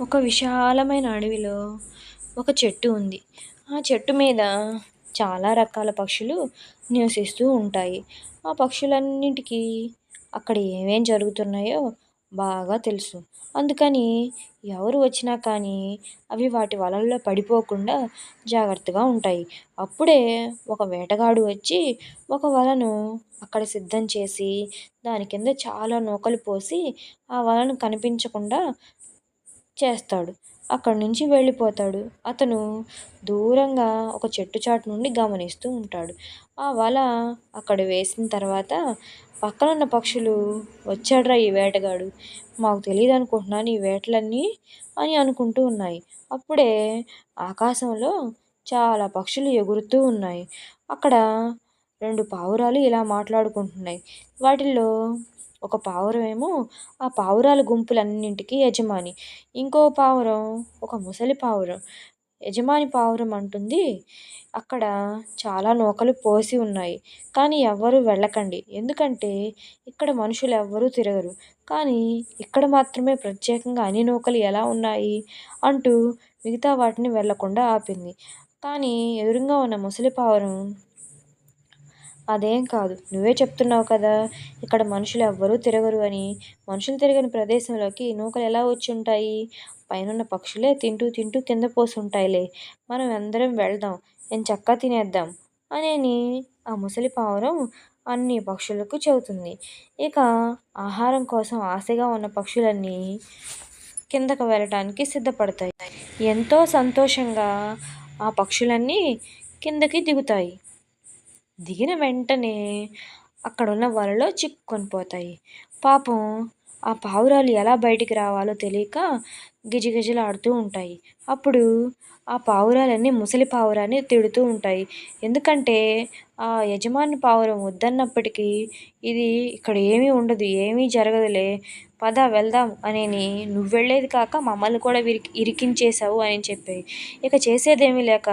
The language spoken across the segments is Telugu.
ఒక విశాలమైన అడవిలో ఒక చెట్టు ఉంది. ఆ చెట్టు మీద చాలా రకాల పక్షులు నివసిస్తూ ఉంటాయి. ఆ పక్షులన్నిటికీ అక్కడ ఏమేం జరుగుతున్నాయో బాగా తెలుసు. అందుకని ఎవరు వచ్చినా కానీ అవి వాటి వలల్లో పడిపోకుండా జాగ్రత్తగా ఉంటాయి. అప్పుడే ఒక వేటగాడు వచ్చి ఒక వలను అక్కడ సిద్ధం చేసి దాని కింద చాలా నూకలు పోసి ఆ వలను కనిపించకుండా చేస్తాడు. అక్కడి నుంచి వెళ్ళిపోతాడు. అతను దూరంగా ఒక చెట్టు చాటు నుండి గమనిస్తూ ఉంటాడు. ఆ వల అక్కడ వేసిన తర్వాత పక్కన ఉన్న పక్షులు వచ్చాడ్రా ఈ వేటగాడు? మాకు తెలియదు అనుకుంటున్నాను ఈ వేటలన్నీ అని అనుకుంటూ ఉన్నాయి. అప్పుడే ఆకాశంలో చాలా పక్షులు ఎగురుతూ ఉన్నాయి. అక్కడ రెండు పావురాలు ఇలా మాట్లాడుకుంటున్నాయి. వాటిల్లో ఒక పావురం ఏమో ఆ పావురాల గుంపులన్నింటికి యజమాని. ఇంకో పావురం ఒక ముసలి పావురం. యజమాని పావురం అంటుంది అక్కడ చాలా నూకలు పోసి ఉన్నాయి. కానీ ఎవ్వరూ వెళ్ళకండి. ఎందుకంటే ఇక్కడ మనుషులు ఎవ్వరూ తిరగరు. కానీ ఇక్కడ మాత్రమే ప్రత్యేకంగా అన్ని నూకలు ఎలా ఉన్నాయి? అంటూ మిగతా వాటిని వెళ్ళకుండా ఆపింది. కానీ ఎదురుగా ఉన్న ముసలి పావురం అదేం కాదు. నువ్వే చెప్తున్నావు కదా ఇక్కడ మనుషులు ఎవ్వరూ తిరగరు అని. మనుషులు తిరగని ప్రదేశంలోకి నూకలు ఎలా వచ్చి ఉంటాయి పైనున్న పక్షులే తింటూ తింటూ కింద పోసి ఉంటాయిలే మనం అందరం వెళ్దాం ఎంచక్కా తినేద్దాం అనేని ఆ ముసలి పావురం అన్ని పక్షులకు చెబుతుంది. ఇక ఆహారం కోసం ఆశగా ఉన్న పక్షులన్నీ కిందకు వెళ్ళటానికి సిద్ధపడతాయి. ఎంతో సంతోషంగా ఆ పక్షులన్నీ కిందకి దిగుతాయి. దిగిన వెంటనే అక్కడున్న వలలో చిక్కుకొని పోతాయి. పాపం ఆ పావురాలు ఎలా బయటికి రావాలో తెలియక గిజగిజలాడుతూ ఉంటాయి. అప్పుడు ఆ పావురాలన్నీ ముసలి పావురాన్ని తిడుతూ ఉంటాయి. ఎందుకంటే ఆ యజమాని పావురం వద్దన్నప్పటికీ ఇది ఇక్కడ ఏమీ ఉండదు ఏమీ జరగదులే పద వెళ్దాం అనేని నువ్వు వెళ్ళేది కాక మమ్మల్ని కూడా విరికి ఇరికించేశావు అని చెప్పాయి. ఇక చేసేదేమీ లేక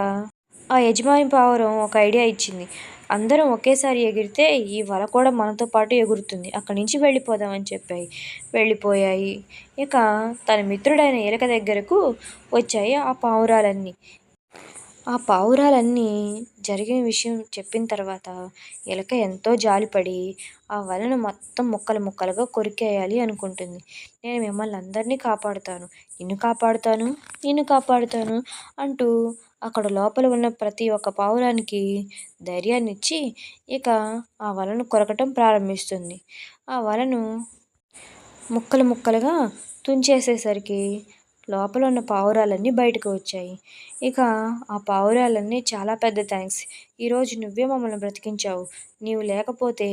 ఆ యజమాని పావురం ఒక ఐడియా ఇచ్చింది. అందరం ఒకేసారి ఎగిరితే ఈ వల కూడా మనతో పాటు ఎగురుతుంది. అక్కడి నుంచి వెళ్ళిపోదామని చెప్పాయి. వెళ్ళిపోయాయి. ఇక తన మిత్రుడైన ఎలక దగ్గరకు వచ్చాయి ఆ పావురాలన్నీ. ఆ పావురాలన్నీ జరిగిన విషయం చెప్పిన తర్వాత ఎలక ఎంతో జాలిపడి ఆ వలను మొత్తం ముక్కలు ముక్కలుగా కొరికేయాలి అనుకుంటుంది. నేను మిమ్మల్ని అందరినీ కాపాడుతాను. నిన్ను కాపాడుతాను. నిన్ను కాపాడుతాను అంటూ అక్కడ లోపల ఉన్న ప్రతి ఒక్క పావురానికి ధైర్యాన్నిచ్చి ఇక ఆ వలను కొరకటం ప్రారంభిస్తుంది. ఆ వలను ముక్కలు ముక్కలుగా తుంచేసేసరికి లోపల ఉన్న పావురాలన్నీ బయటకు వచ్చాయి. ఇక ఆ పావురాలన్నీ చాలా పెద్ద థ్యాంక్స్ ఈరోజు నువ్వే మమ్మల్ని బ్రతికించావు. నీవు లేకపోతే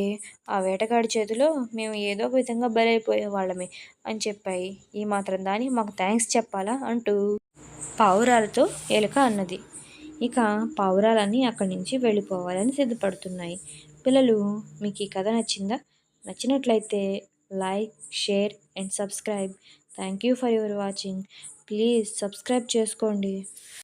ఆ వేటగాడి చేతిలో మేము ఏదో ఒక విధంగా బలైపోయే వాళ్ళమే అని చెప్పాయి. ఈ మాత్రం దానికి మాకు థ్యాంక్స్ చెప్పాలా అంటూ పావురాలతో ఎలుక అన్నది. ఇక పావురాలన్నీ అక్కడి నుంచి వెళ్ళిపోవాలని సిద్ధపడుతున్నాయి. పిల్లలు మీకు ఈ కథ నచ్చిందా? నచ్చినట్లయితే like share and subscribe. Thank you for your watching. Please subscribe చేసుకోండి.